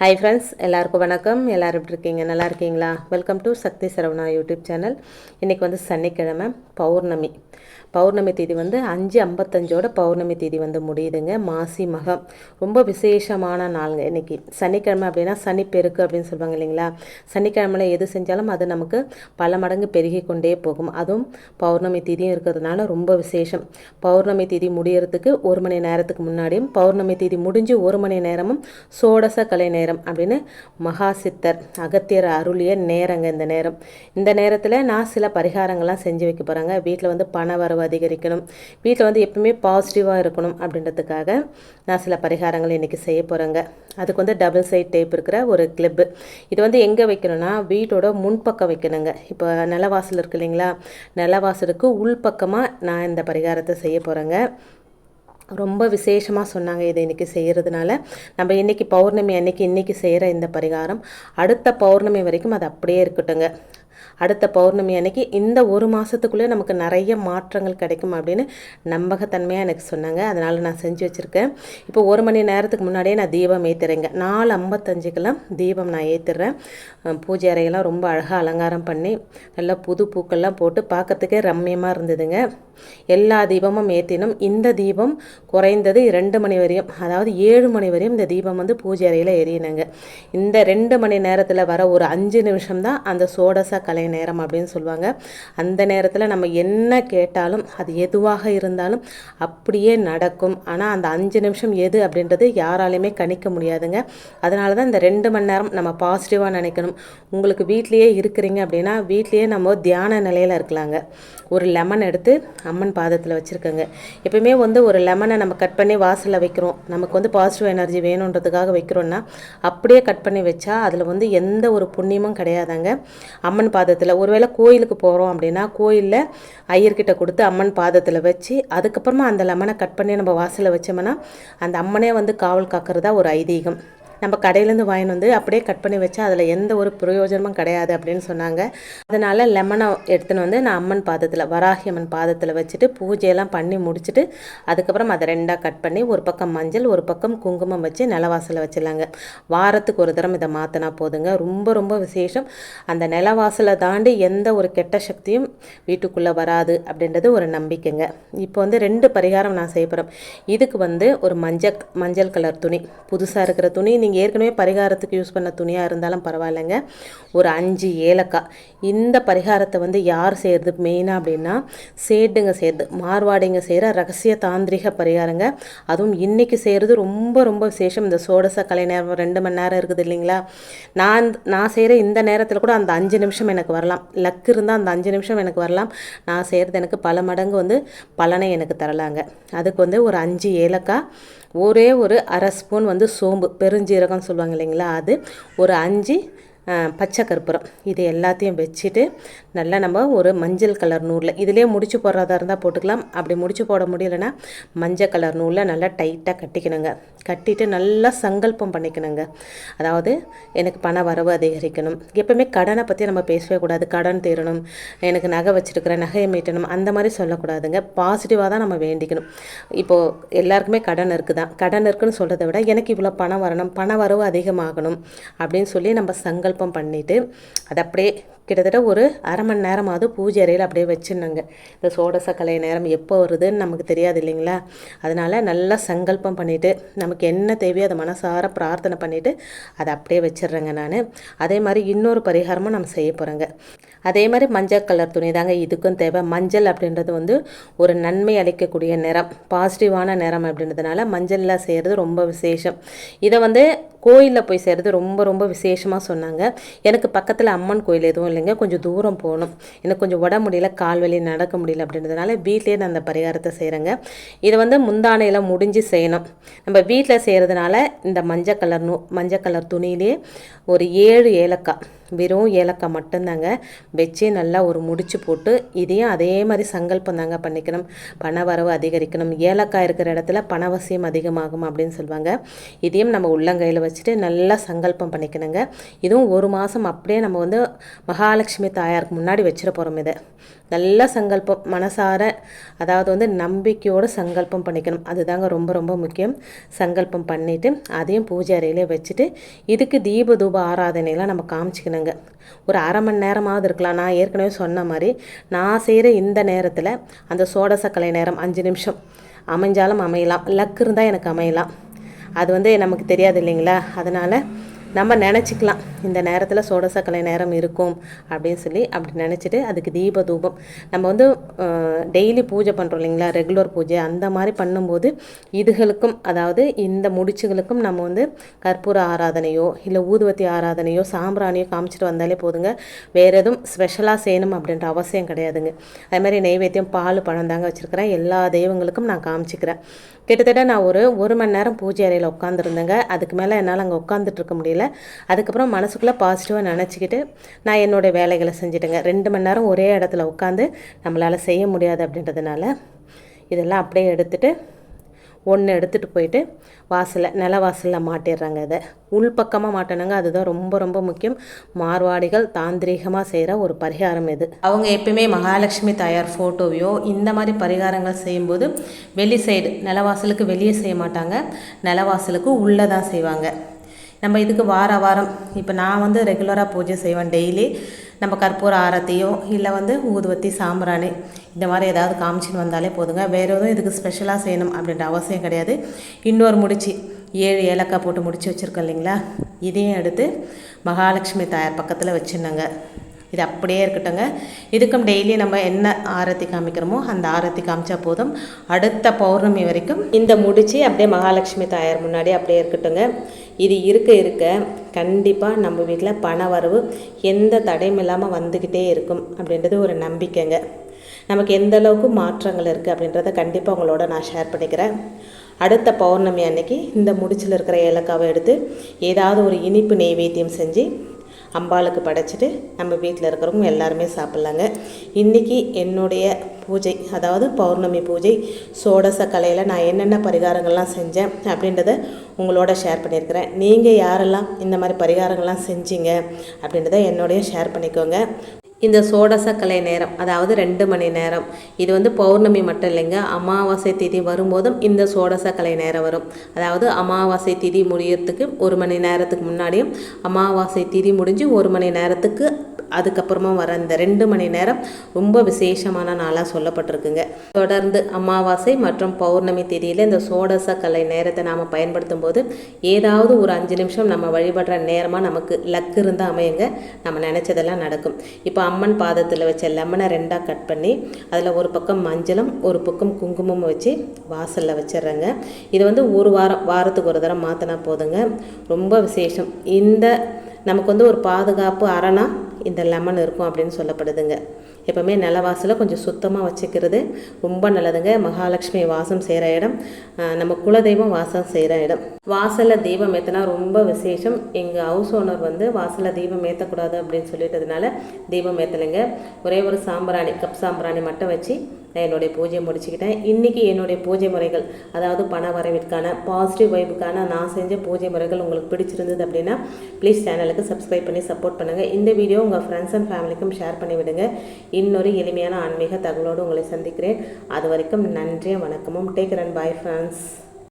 Hi friends எல்லாருக்கும் வணக்கம். எல்லாரும் எப்படி இருக்கீங்க? நல்லா இருக்கீங்களா? Welcome to Sakthi Saravana YouTube channel. இன்றைக்கி வந்து சனிக்கிழமை பௌர்ணமி. பௌர்ணமி தேதி வந்து அஞ்சு ஐம்பத்தஞ்சோட பௌர்ணமி தேதி வந்து முடியுதுங்க. மாசி மகம். ரொம்ப விசேஷமான நாளுங்க. இன்னைக்கு சனிக்கிழமை அப்படின்னா சனி பெருக்கு அப்படின்னு சொல்லுவாங்க இல்லைங்களா? சனிக்கிழமையில் எது செஞ்சாலும் அது நமக்கு பல மடங்கு பெருகி கொண்டே போகும். அதுவும் பௌர்ணமி தேதியும் இருக்கிறதுனால ரொம்ப விசேஷம். பௌர்ணமி தேதி முடியறதுக்கு ஒரு மணி நேரத்துக்கு முன்னாடியும் பௌர்ணமி தேதி முடிஞ்சு ஒரு மணி நேரமும் சோடச கலை நேரம் அப்படின்னு மகா சித்தர் அகத்தியர் அருளிய நேரங்க இந்த நேரம். இந்த நேரத்தில் நான் சில பரிகாரங்கள்லாம் செஞ்சு வைக்க போகிறேங்க வீட்டில் வந்து பண வரவு அதிகரிக்கணும். வீட்டில் வந்து எப்பவுமே பாசிட்டிவாக இருக்கணும் அப்படின்றதுக்காக நான் சில பரிகாரங்கள் இன்றைக்கி செய்ய போகிறேங்க அதுக்கு வந்து டபுள் சைட் டேப் இருக்கிற ஒரு கிளிப்பு இது வந்து எங்கே வைக்கணும்னா வீட்டோட முன்பக்கம் வைக்கணுங்க. இப்போ நிலவாசல் இருக்கு இல்லைங்களா? நிலவாசலுக்கு உள்பக்கமாக நான் இந்த பரிகாரத்தை செய்ய போகிறேங்க ரொம்ப விசேஷமாக சொன்னாங்க இதை இன்றைக்கி செய்கிறதுனால நம்ம இன்றைக்கி பௌர்ணமி அன்னைக்கு இன்றைக்கி செய்கிற இந்த பரிகாரம் அடுத்த பௌர்ணமி வரைக்கும் அது அப்படியே இருக்கட்டுங்க அடுத்த பௌர்ணமி அன்னைக்கு இந்த ஒரு மாதத்துக்குள்ளே நமக்கு நிறைய மாற்றங்கள் கிடைக்கும் அப்படின்னு நம்பகத்தன்மையாக எனக்கு சொன்னாங்க. அதனால் நான் செஞ்சு வச்சுருக்கேன். இப்போ ஒரு மணி நேரத்துக்கு முன்னாடியே நான் தீபம் ஏற்றுறேங்க நாலு ஐம்பத்தஞ்சுக்கெல்லாம் தீபம் நான் ஏற்றுறேன் பூஜை அறையெல்லாம் ரொம்ப அழகாக அலங்காரம் பண்ணி நல்லா புது பூக்கள்லாம் போட்டு பார்க்கறதுக்கே ரம்மியமாக இருந்ததுங்க. எல்லா தீபமும் ஏற்றினும் இந்த தீபம் குறைந்தது ரெண்டு மணி வரையும் அதாவது ஏழு மணி வரையும் இந்த தீபம் வந்து பூஜை அறையில் எரியணுங்க இந்த ரெண்டு மணி நேரத்தில் வர ஒரு அஞ்சு நிமிஷம் தான் அந்த சோடச கலை நேரம் அப்படின்னு சொல்லுவாங்க. அந்த நேரத்தில் நம்ம என்ன கேட்டாலும் அது எதுவாக இருந்தாலும் அப்படியே நடக்கும். ஆனால் அந்த அஞ்சு நிமிஷம் எது அப்படின்றது யாராலையுமே கணிக்க முடியாதுங்க. அதனால தான் இந்த ரெண்டு மணி நேரம் நம்ம பாசிட்டிவாக நினைக்கணும். உங்களுக்கு வீட்லேயே இருக்கிறீங்க அப்படின்னா வீட்லேயே நம்ம தியான நிலையில் இருக்கலாங்க. ஒரு லெமன் எடுத்து அம்மன் பாதத்தில் வச்சுருக்கோங்க. எப்பயுமே வந்து ஒரு லெமனை நம்ம கட் பண்ணி வாசலில் வைக்கிறோம். நமக்கு வந்து பாசிட்டிவ் எனர்ஜி வேணுன்றதுக்காக வைக்கிறோன்னா அப்படியே கட் பண்ணி வச்சா அதில் வந்து எந்த ஒரு புண்ணியமும் கிடையாதாங்க. அம்மன் பாதத்தில். ஒருவேளை கோயிலுக்கு போகிறோம் அப்படின்னா கோயிலில் ஐயர்கிட்ட கொடுத்து அம்மன் பாதத்தில் வச்சு அதுக்கப்புறமா அந்த லெமனை கட் பண்ணி நம்ம வாசலில் வச்சோம்னா அந்த அம்மனே வந்து காவல் காக்கிறதா ஒரு ஐதீகம். நம்ம கடையிலேருந்து வாங்கிட்டு வந்து அப்படியே கட் பண்ணி வச்சா அதில் எந்த ஒரு பிரயோஜனமும் கிடையாது அப்படின்னு சொன்னாங்க. அதனால் லெமனை எடுத்துன்னு வந்து நான் அம்மன் பாதத்தில் வராகி அம்மன் பாதத்தில் வச்சுட்டு பூஜையெல்லாம் பண்ணி முடிச்சுட்டு அதுக்கப்புறம் அதை ரெண்டாக கட் பண்ணி ஒரு பக்கம் மஞ்சள் ஒரு பக்கம் குங்குமம் வச்சு நிலவாசலில் வச்சிடலாங்க. வாரத்துக்கு ஒரு தரம் இதை மாற்றினா போதுங்க. ரொம்ப ரொம்ப விசேஷம். அந்த நிலவாசலை தாண்டி எந்த ஒரு கெட்ட சக்தியும் வீட்டுக்குள்ளே வராது அப்படின்றது ஒரு நம்பிக்கைங்க. இப்போ வந்து ரெண்டு பரிகாரம் நான் செய்ய போகிறேன் இதுக்கு வந்து ஒரு மஞ்சள் மஞ்சள் கலர் துணி. புதுசாக இருக்கிற துணி நீங்கள் ஏற்கனவே பரிகாரத்துக்கு யூஸ் பண்ண துணியாக இருந்தாலும் பரவாயில்லைங்க. ஒரு அஞ்சு ஏலக்காய். இந்த பரிகாரத்தை வந்து யார் செய்கிறது மெயினாக அப்படின்னா சேட்டுங்க செய்கிறது மார்வாடிங்க செய்கிற ரகசிய தாந்திரிக பரிகாரங்க. அதுவும் இன்றைக்கி செய்கிறது ரொம்ப ரொம்ப விசேஷம். இந்த சோடச கலை நேரம் ரெண்டு மணி நேரம் இருக்குது இல்லைங்களா? நான் நான் செய்கிற இந்த நேரத்தில் கூட அந்த அஞ்சு நிமிஷம் எனக்கு வரலாம். லக் இருந்தால் அந்த அஞ்சு நிமிஷம் எனக்கு வரலாம். நான் செய்கிறது எனக்கு பல மடங்கு வந்து பலனை எனக்கு தரலாங்க. அதுக்கு வந்து ஒரு அஞ்சு ஏலக்காய் ஒரே ஒரு அரை ஸ்பூன் வந்து சோம்பு பெருஞ்சீரகம் சொல்லுவாங்க இல்லைங்களா அது ஒரு அஞ்சு பச்சை கற்பூரம் இது எல்லாத்தையும் வச்சுட்டு நல்லா நம்ம ஒரு மஞ்சள் கலர் நூலில் இதிலே முடிச்சு போடுறதா இருந்தால் போட்டுக்கலாம். அப்படி முடிச்சு போட முடியலைன்னா மஞ்சள் கலர் நூலில் நல்லா டைட்டாக கட்டிக்கணுங்க. கட்டிட்டு நல்லா சங்கல்பம் பண்ணிக்கணுங்க. அதாவது எனக்கு பண வரவு அதிகரிக்கணும். எப்பவுமே கடனை பற்றி நம்ம பேசவே கூடாது. கடன் தீரணும் எனக்கு நகை வச்சுருக்கிறேன் நகையை மீட்டணும் அந்த மாதிரி சொல்லக்கூடாதுங்க. பாசிட்டிவாக தான் நம்ம வேண்டிக்கணும். இப்போது எல்லாருக்குமே கடன் இருக்குதான் கடன் இருக்குன்னு சொல்கிறத விட எனக்கு இவ்வளோ பணம் வரணும் பண வரவு அதிகமாகணும் அப்படின்னு சொல்லி நம்ம சங்கல்பம் சங்கல்பம் பண்ணிவிட்டு அதை அப்படியே கிட்டத்தட்ட ஒரு அரை மணி நேரமாவது பூஜை அறையில் அப்படியே வச்சுருந்தாங்க. இந்த சோடச கலை நேரம் எப்போ வருதுன்னு நமக்கு தெரியாது இல்லைங்களா? அதனால் நல்லா சங்கல்பம் பண்ணிவிட்டு நமக்கு என்ன தேவையோ அதை மனசார பிரார்த்தனை பண்ணிவிட்டு அதை அப்படியே வச்சிடுறேங்க நான். அதே மாதிரி இன்னொரு பரிகாரமும் நம்ம செய்ய போகிறோங்க அதே மாதிரி மஞ்சள் கலர் துணி தாங்க இதுக்கும் தேவை. மஞ்சள் அப்படின்றது வந்து ஒரு நன்மை அளிக்கக்கூடிய நிறம் பாசிட்டிவான நிறம் அப்படின்றதுனால மஞ்சளில் செய்கிறது ரொம்ப விசேஷம். இதை வந்து கோயிலில் போய் செய்கிறது ரொம்ப ரொம்ப விசேஷமாக சொன்னாங்க. எனக்கு பக்கத்தில் அம்மன் கோயில் எதுவும் இல்லைங்க. கொஞ்சம் தூரம் போகணும். எனக்கு கொஞ்சம் உடம்பு முடியல கால் வலி நடக்க முடியல அப்படின்றதுனால வீட்லேயே நான் அந்த பரிகாரத்தை செய்கிறேங்க இதை வந்து முந்தானையில் முடிஞ்சு செய்யணும். நம்ம வீட்டில் செய்கிறதுனால இந்த மஞ்சள் கலர் நூ மஞ்சள் கலர் துணியிலே ஒரு ஏழு ஏலக்காய் வெறும் ஏலக்காய் மட்டும்தாங்க. வச்சு நல்லா ஒரு முடிச்சு போட்டு இதையும் அதே மாதிரி சங்கல்பம் தாங்க பண்ணிக்கணும். பண வரவு அதிகரிக்கணும். ஏலக்காய் இருக்கிற இடத்துல பணவசியம் அதிகமாகும் அப்படின்னு சொல்லுவாங்க இதையும் நம்ம உள்ளங்கையில் வச்சுட்டு நல்லா சங்கல்பம் பண்ணிக்கணுங்க. இதுவும் ஒரு மாதம் அப்படியே நம்ம வந்து மகாலட்சுமி தாயாருக்கு முன்னாடி வச்சிட போகிறோம் இதை. நல்ல சங்கல்பம் மனசார அதாவது வந்து நம்பிக்கையோடு சங்கல்பம் பண்ணிக்கணும். அதுதாங்க ரொம்ப ரொம்ப முக்கியம். சங்கல்பம் பண்ணிவிட்டு அதையும் பூஜை அறையிலே வச்சுட்டு இதுக்கு தீப தூப ஆராதனையெல்லாம் நம்ம காமிச்சிக்கணும் பண்ணுங்க ஒரு அரை மணி நேரமாவது இருக்கலாம். நான் ஏற்கனவே சொன்ன மாதிரி நான் செய்கிற இந்த நேரத்தில் அந்த சோடசக்கலை நேரம் அஞ்சு நிமிஷம். அமைஞ்சாலும் அமையலாம். லக் இருந்தால் எனக்கு அமையலாம். அது வந்து நமக்கு தெரியாது இல்லைங்களா? அதனால் நம்ம நினச்சிக்கலாம் இந்த நேரத்தில் சோடசக்கலை நேரம் இருக்கும் அப்படின்னு சொல்லி அப்படி நினச்சிட்டு அதுக்கு தீப தூபம். நம்ம வந்து டெய்லி பூஜை பண்ணுறோம் இல்லைங்களா? ரெகுலர் பூஜை அந்த மாதிரி பண்ணும்போது இதுகளுக்கும் அதாவது இந்த முடிச்சுகளுக்கும் நம்ம வந்து கற்பூர ஆராதனையோ இல்லை ஊதுவத்தி ஆராதனையோ சாம்பிராணியோ காமிச்சிட்டு வந்தாலே போதுங்க. வேறு எதுவும் ஸ்பெஷலாக செய்யணும் அப்படின்ற அவசியம் கிடையாதுங்க. அதே மாதிரி நெய்வேத்தியம் பால் பழம் தாங்க வச்சுருக்கிறேன். எல்லா தெய்வங்களுக்கும் நான் காமிச்சிக்கிறேன். கிட்டத்தட்ட நான் ஒரு ஒரு மணி நேரம் பூஜை அறையில் உட்காந்துருந்தேங்க அதுக்கு மேலே என்னால் அங்கே உட்காந்துட்டு இருக்க முடியல. அதுக்கப்புறம் மனசுக்குள்ளே பாசிட்டிவாக நினச்சிக்கிட்டு நான் என்னோடய வேலைகளை செஞ்சுட்டேங்க. ரெண்டு மணி நேரம் ஒரே இடத்துல உட்காந்து நம்மளால் செய்ய முடியாது அப்படின்றதுனால இதெல்லாம் அப்படியே எடுத்துகிட்டு ஒன்று எடுத்துகிட்டு போயிட்டு வாசலில் நில வாசலில் மாட்டிடுறாங்க இதை. உள்பக்கமாக மாட்டினாங்க அதுதான் ரொம்ப ரொம்ப முக்கியம். மார்வாடிகள் தாந்திரீகமாக செய்கிற ஒரு பரிகாரம் இது. அவங்க எப்பயுமே மகாலட்சுமி தாயார் ஃபோட்டோவையோ இந்த மாதிரி பரிகாரங்கள் செய்யும்போது வெளி சைடு நிலவாசலுக்கு வெளியே செய்ய மாட்டாங்க. நிலவாசலுக்கு உள்ளே தான் செய்வாங்க. நம்ம இதுக்கு வார வாரம் இப்போ நான் வந்து ரெகுலராக பூஜை செய்வேன் டெய்லி நம்ம கற்பூர ஆரத்தியோ இல்லை வந்து ஊதுவத்தி சாம்பிராணி இந்த மாதிரி ஏதாவது காமிச்சின்னு வந்தாலே போதுங்க. வேறு எதுவும் இதுக்கு ஸ்பெஷலாக செய்யணும் அப்படின்ற அவசியம் கிடையாது. இன்னொரு முடிச்சு ஏழு ஏலக்காய் போட்டு முடிச்சு வச்சுருக்கோம் இல்லைங்களா? இதையும் எடுத்து மகாலட்சுமி தாயார் பக்கத்தில் வச்சுருந்தாங்க இது அப்படியே இருக்கட்டுங்க இதுக்கும் டெய்லி நம்ம என்ன ஆரத்தி காமிக்கிறோமோ அந்த ஆரத்தி காமிச்சா போதும். அடுத்த பௌர்ணமி வரைக்கும் இந்த முடிச்சு அப்படியே மகாலட்சுமி தாயார் முன்னாடி அப்படியே இருக்கட்டுங்க இது இருக்க இருக்க கண்டிப்பாக நம்ம வீட்டில் பண வரவு எந்த தடையும் இல்லாமல் வந்துக்கிட்டே இருக்கும் அப்படின்றது ஒரு நம்பிக்கைங்க. நமக்கு எந்த அளவுக்கு மாற்றங்கள் இருக்குது அப்படின்றத கண்டிப்பாக உங்களோட நான் ஷேர் பண்ணிக்கிறேன். அடுத்த பௌர்ணமி அன்னைக்கு இந்த முடிச்சில் இருக்கிற ஏலக்காவை எடுத்து ஏதாவது ஒரு இனிப்பு நெய்வேத்தியம் செஞ்சு அம்பாளுக்கு படைச்சிட்டு நம்ம வீட்டில் இருக்கிறவங்க எல்லாருமே சாப்பிட்லாங்க. இன்றைக்கி என்னுடைய பூஜை அதாவது பௌர்ணமி பூஜை சோடச கலையில் நான் என்னென்ன பரிகாரங்கள்லாம் செஞ்சேன் அப்படின்றத உங்களோட ஷேர் பண்ணியிருக்கிறேன். நீங்கள் யாரெல்லாம் இந்த மாதிரி பரிகாரங்கள்லாம் செஞ்சீங்க அப்படின்றத என்னோடய ஷேர் பண்ணிக்கோங்க. இந்த சோடச கலை நேரம் அதாவது ரெண்டு மணி நேரம். இது வந்து பௌர்ணமி மட்டும் இல்லைங்க. அமாவாசை திதி வரும்போதும் இந்த சோடச கலை நேரம் வரும். அதாவது அமாவாசை திதி முடியறதுக்கு ஒரு மணி நேரத்துக்கு முன்னாடியும் அமாவாசை திதி முடிஞ்சு ஒரு மணி நேரத்துக்கு அதுக்கப்புறமா வர இந்த ரெண்டு மணி நேரம் ரொம்ப விசேஷமான நாளாக சொல்லப்பட்டிருக்குங்க. தொடர்ந்து அமாவாசை மற்றும் பௌர்ணமி தேதியில் இந்த சோடச கலை நேரத்தை நாம் பயன்படுத்தும் போது ஏதாவது ஒரு அஞ்சு நிமிஷம் நம்ம வழிபடுற நேரமாக நமக்கு லக்கு இருந்தால் அமையுங்க. நம்ம நினச்சதெல்லாம் நடக்கும். இப்போ அம்மன் பாதத்தில் வச்ச லெமனை ரெண்டாக கட் பண்ணி அதில் ஒரு பக்கம் மஞ்சளும் ஒரு பக்கம் குங்குமமும் வச்சு வாசலில் வச்சிடுறேங்க இது வந்து ஒரு வாரம் வாரத்துக்கு ஒரு தரம் மாற்றினா போதுங்க. ரொம்ப விசேஷம். இந்த நமக்கு வந்து ஒரு பாதுகாப்பு அரணா இந்த லெமன் இருக்கும் அப்படின்னு சொல்லப்படுதுங்க. எப்போவுமே நிலவாசலை கொஞ்சம் சுத்தமாக வச்சுக்கிறது ரொம்ப நல்லதுங்க. மகாலட்சுமி வாசம் செய்கிற இடம். நம்ம குலதெய்வம் வாசம் செய்கிற இடம். வாசலில் தீபம் ஏற்றினா ரொம்ப விசேஷம். எங்கள் ஹவுஸ் ஓனர் வந்து வாசலில் தீபம் ஏற்றக்கூடாது அப்படின்னு சொல்லிட்டதுனால தீபம் ஏற்றலைங்க ஒரே ஒரு சாம்பிராணி கப் சாம்பிராணி மட்டும் வச்சு நான் என்னுடைய பூஜையை முடிச்சுக்கிட்டேன். இன்றைக்கி என்னுடைய பூஜை முறைகள் அதாவது பண வரவிற்கான பாசிட்டிவ் வைப்புக்கான நான் செஞ்ச பூஜை முறைகள் உங்களுக்கு பிடிச்சிருந்தது அப்படின்னா ப்ளீஸ் சேனலுக்கு சப்ஸ்கிரைப் பண்ணி சப்போர்ட் பண்ணுங்கள் இந்த வீடியோ உங்கள் ஃப்ரெண்ட்ஸ் அண்ட் ஃபேமிலிக்கும் ஷேர் பண்ணி விடுங்க. இன்னொரு எளிமையான ஆன்மீக தகவலோடு உங்களை சந்திக்கிறேன். அது வரைக்கும் நன்றி வணக்கமும். Take run bye friends